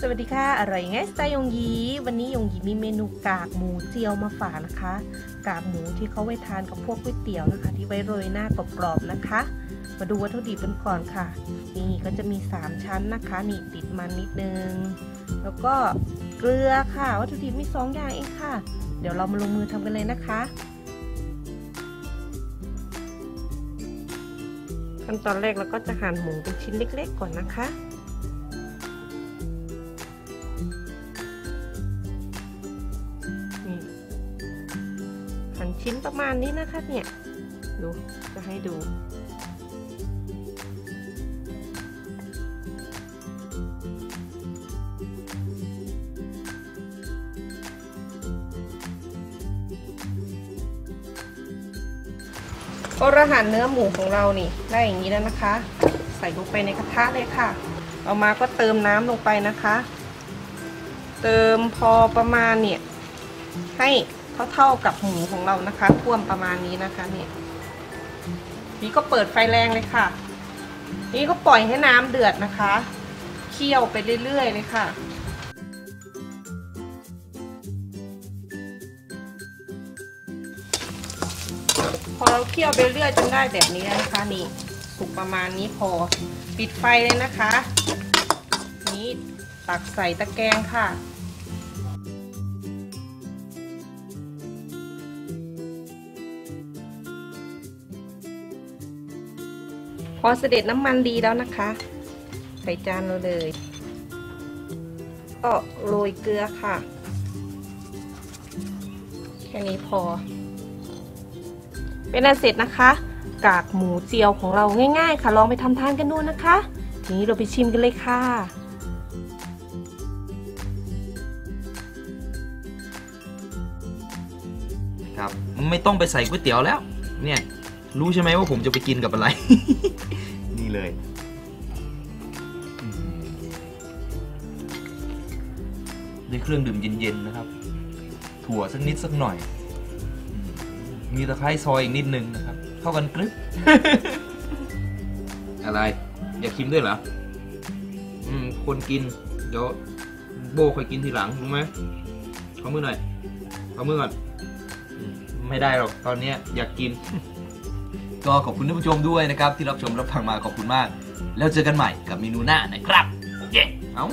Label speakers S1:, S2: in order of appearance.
S1: สวัสดีค่ะ อร่อยไงสไตล์ยงยี วันนี้ยงยีมีเมนูกากหมูเจียวมาฝากนะคะ กากหมูที่เขาไว้ทานกับพวกก๋วยเตี๋ยวนะคะ ที่ไว้โรยหน้ากรอบๆนะคะ มาดูวัตถุดิบกันก่อนค่ะ นี่ก็จะมี 3 ชั้นนะคะนี่ติดมันนิดนึง แล้วก็เกลือค่ะ วัตถุดิบมี 2 อย่างเองค่ะ เดี๋ยวเรามาลงมือทำกันเลยนะคะ ขั้นตอนแรกเราก็จะหั่นหมูเป็นชิ้นเล็ก ๆ ก่อนนะคะ ชิ้นประมาณนี้นะคะเนี่ย ดูจะให้ดู ก็ระหันเนื้อหมูของเรานี่ได้อย่างนี้แล้วนะคะ ใส่ลงไปในกระทะเลยค่ะ เอามาก็เติมน้ำลงไปนะคะ เติมพอประมาณเนี่ยให้ เท่าๆกับหมูของเรานะคะท่วมประมาณนี้นะคะนี่นี่ก็เปิดไฟแรงเลยค่ะ นี่ก็ปล่อยให้น้ำเดือดนะคะเคี่ยวไปเรื่อยๆเลยค่ะพอเราเคี่ยวไปเรื่อยจนได้แบบนี้นะคะนี่สุกประมาณนี้พอปิดไฟเลยนะคะ นี่ตักใส่ตะแกรงค่ะ อเสด็จน้ำมันดีแล้วนะคะ ใส่จานเราเลย ก็โรยเกลือค่ะ แค่นี้พอ เป็นอันเสร็จนะคะ กากหมูเจียวของเราง่าย ๆ ค่ะ ลองไปทำทานกันดูนะคะ ทีนี้เราไปชิมกันเลยค่ะ
S2: ครับไม่ต้องไปใส่ก๋วยเตี๋ยวแล้ว เนี่ย รู้ใช่ไหมว่าผมจะไปกินกับอะไร นี่เลยด้วยเครื่องดื่มเย็นๆนะครับ ถั่วสักนิดสักหน่อยอืมมีตะไคร้ซอยอีกนิดนึงนะครับ เข้ากันกรึบอะไร อยากชิมด้วยเหรอ อืม คนกิน เดี๋ยวโบคอยกินทีหลัง รู้ไหมขอมือหน่อยขอมือก่อน ไม่ได้หรอก ตอนเนี้ยอยากกิน
S3: ก็ขอบคุณท่านผู้ชมด้วยนะครับ ที่รับชมรับฟังมาขอบคุณมาก แล้วเจอกันใหม่กับเมนูหน้านะครับ เย้
S2: เอ้า